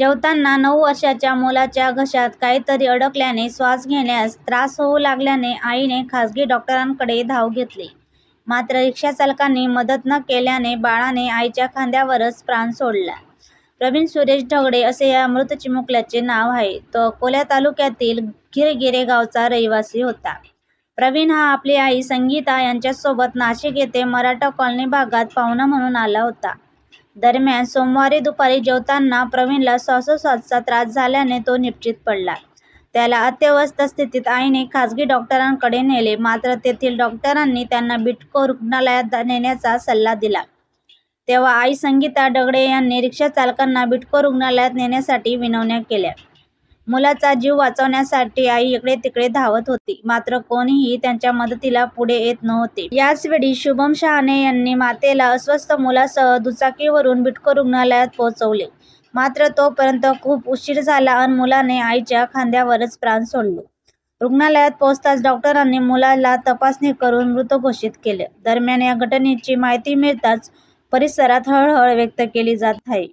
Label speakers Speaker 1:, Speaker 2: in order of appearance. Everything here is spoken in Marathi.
Speaker 1: जेवताना नऊ वर्षाच्या मुलाच्या घशात काहीतरी अडकल्याने श्वास घेण्यास त्रास होऊ लागल्याने आईने खासगी डॉक्टरांकडे धाव घेतली. मात्र रिक्षाचालकांनी मदत न केल्याने बाळाने आईच्या खांद्यावरच प्राण सोडला. प्रवीण सुरेश ढगडे असे या मृत चिमुकल्याचे नाव आहे. तो अकोल्या तालुक्यातील घिरगिरे गावचा रहिवासी होता. प्रवीण हा आपली आई संगीता यांच्यासोबत नाशिक येथे मराठा कॉलनी भागात पाहुणा म्हणून आला होता. दरम्यान सोमवारी दुपारी जेवताना प्रवीणला श्वासोच्छवासाचा त्रास झाल्याने तो निपचित पडला. त्याला अत्यवस्थ स्थितीत आईने खासगी डॉक्टरांकडे नेले मात्र तेथील डॉक्टरांनी त्यांना बिटको रुग्णालयात नेण्याचा सल्ला दिला. तेव्हा आई संगीता डगडे यांनी रिक्षाचालकांना बिटको रुग्णालयात नेण्यासाठी विनवण्या केल्या. मुलाचा जीव वाचवण्यासाठी आई इकडे-तिकडे धावत होती मात्र कोणीही त्यांच्या मदतीला पुढे येत नव्हते. याचवेळी शुभम शहाणे यांनी मातेला अस्वस्थ मुलासह दुचाकीवरून बिटको रुग्णालयात पोहोचवले. मात्र तोपर्यंत खूप उशीर झाला आणि मुलाने आईच्या खांद्यावरच प्राण सोडले. रुग्णालयात पोहोचताच डॉक्टरांनी मुलाला तपासणी करून मृत घोषित केले. दरम्यान या घटनेची माहिती मिळताच परिसरात हळहळ व्यक्त केली जात आहे.